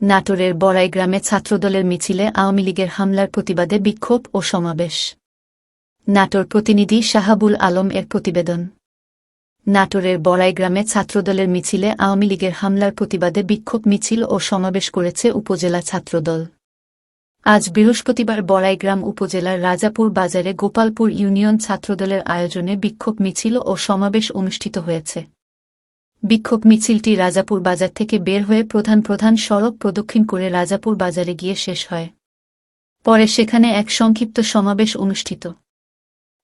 নাটোরের বড়াই গ্রামে ছাত্রদলের মিছিলে আওয়ামী লীগের হামলার প্রতিবাদে বিক্ষোভ ও সমাবেশ। নাটোর প্রতিনিধি শাহাবুল আলম এর প্রতিবেদন। নাটোরের বড়াই গ্রামে ছাত্রদলের মিছিলে আওয়ামী লীগের হামলার প্রতিবাদে বিক্ষোভ মিছিল ও সমাবেশ করেছে উপজেলা ছাত্রদল। আজ বৃহস্পতিবার বড়াইগ্রাম উপজেলার রাজাপুর বাজারে গোপালপুর ইউনিয়ন ছাত্রদলের আয়োজনে বিক্ষোভ মিছিল ও সমাবেশ অনুষ্ঠিত হয়েছে। বিক্ষোভ মিছিলটি রাজাপুর বাজার থেকে বের হয়ে প্রধান প্রধান সড়ক প্রদক্ষিণ করে রাজাপুর বাজারে গিয়ে শেষ হয়। পরে সেখানে এক সংক্ষিপ্ত সমাবেশ অনুষ্ঠিত।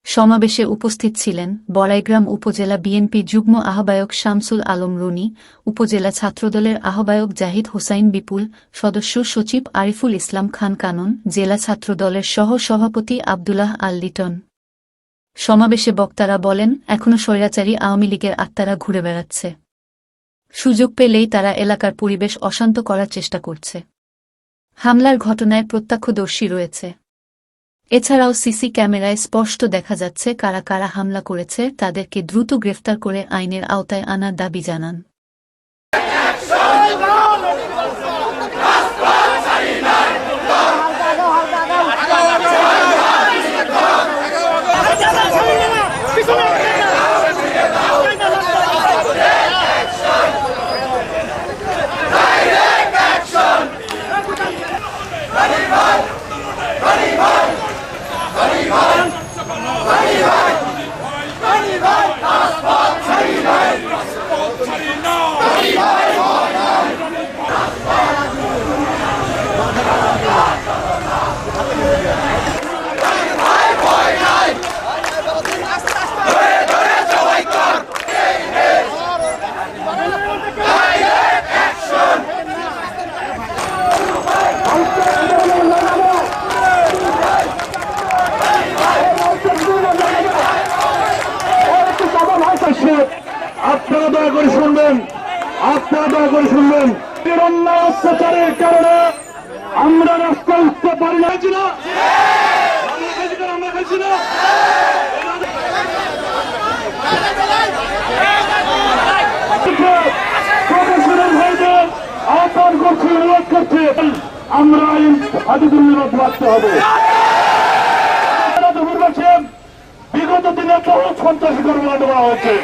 সমাবেশে উপস্থিত ছিলেন বড়াইগ্রাম উপজেলা বিএনপি যুগ্ম আহ্বায়ক শামসুল আলম রুনি, উপজেলা ছাত্রদলের আহ্বায়ক জাহিদ হোসাইন বিপুল, সদস্য সচিব আরিফুল ইসলাম খান কানন, জেলা ছাত্রদলের সহ সভাপতি আবদুল্লাহ আল লিটন। সমাবেশে বক্তারা বলেন এখনও স্বৈরাচারী আওয়ামী লীগের আত্মারা ঘুরে বেড়াচ্ছে। সুযোগ পেলেই তারা এলাকার পরিবেশ অশান্ত করার চেষ্টা করছে। হামলার ঘটনায় প্রত্যক্ষদর্শী রয়েছে। এছাড়াও সিসি ক্যামেরায় স্পষ্ট দেখা যাচ্ছে কারা কারা হামলা করেছে, তাদেরকে দ্রুত গ্রেফতার করে আইনের আওতায় আনার দাবি জানান। ভাই ভাই আপনারা দয়া করে শুনবেন আপনারা দয়া করে শুনবেন। অন্যায় অত্যাচারের কারণে আমরা রাস্তায় উঠতে পারি না আমরা খাইছি না, আমরা বিগত দিনে বহু সন্ত্রাসী কর্মকাণ্ড করা হয়েছে।